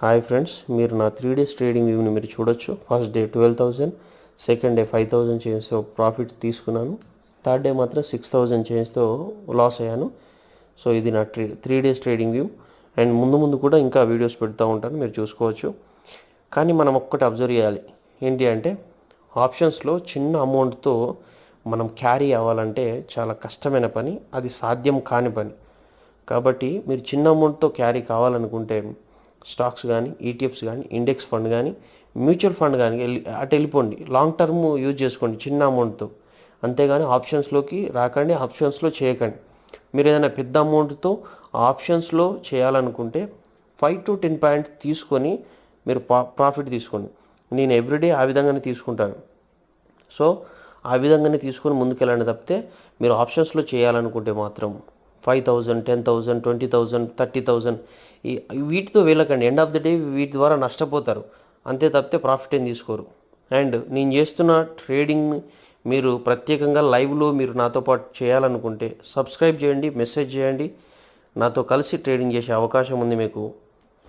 Hi friends మీరు నా three days trading వ్యూని మీరు చూడొచ్చు. First day twelve thousand second day five thousand చేంజ్తో profit తీసుకున్నాను. థర్డ్ డే మాత్రం సిక్స్ థౌజండ్ చేంజ్తో లాస్ అయ్యాను. సో ఇది నా three three days trading view and ముందు ముందు కూడా ఇంకా వీడియోస్ పెడుతూ ఉంటాను మీరు చూసుకోవచ్చు. కానీ మనం ఒక్కటి అబ్జర్వ్ చేయాలి. ఏంటి అంటే ఆప్షన్స్లో చిన్న అమౌంట్తో మనం క్యారీ అవ్వాలంటే చాలా కష్టమైన పని అది సాధ్యం కాని పని. కాబట్టి మీరు చిన్న అమౌంట్తో క్యారీ కావాలనుకుంటే స్టాక్స్ కానీ ఈటీఎఫ్స్ కానీ ఇండెక్స్ ఫండ్ కానీ మ్యూచువల్ ఫండ్ కానీ వెళ్ళి అటు వెళ్ళిపోండి. లాంగ్ టర్మ్ యూజ్ చేసుకోండి చిన్న అమౌంట్తో అంతేగాని ఆప్షన్స్లోకి రాకండి ఆప్షన్స్లో చేయకండి. మీరు ఏదైనా పెద్ద అమౌంట్తో ఆప్షన్స్లో చేయాలనుకుంటే ఫైవ్ టు టెన్ పాయింట్ తీసుకొని మీరు పా ప్రాఫిట్ తీసుకోండి. నేను ఎవ్రీడే ఆ విధంగానే తీసుకుంటాను. సో ఆ విధంగానే తీసుకొని ముందుకెళ్ళండి తప్పితే మీరు ఆప్షన్స్లో చేయాలనుకుంటే మాత్రం five thousand ten thousand twenty thousand thirty thousand ఈ వీటితో వెళ్ళకండి. ఎండ్ ఆఫ్ ద డే వీటి ద్వారా నష్టపోతారు. అంతే తప్పితే ప్రాఫిట్ ఏం తీసుకోరు. అండ్ నేను చేస్తున్న ట్రేడింగ్ మీరు ప్రత్యేకంగా లైవ్లో మీరు నాతో పాటు చేయాలనుకుంటే సబ్స్క్రైబ్ చేయండి మెసేజ్ చేయండి. నాతో కలిసి ట్రేడింగ్ చేసే అవకాశం ఉంది మీకు.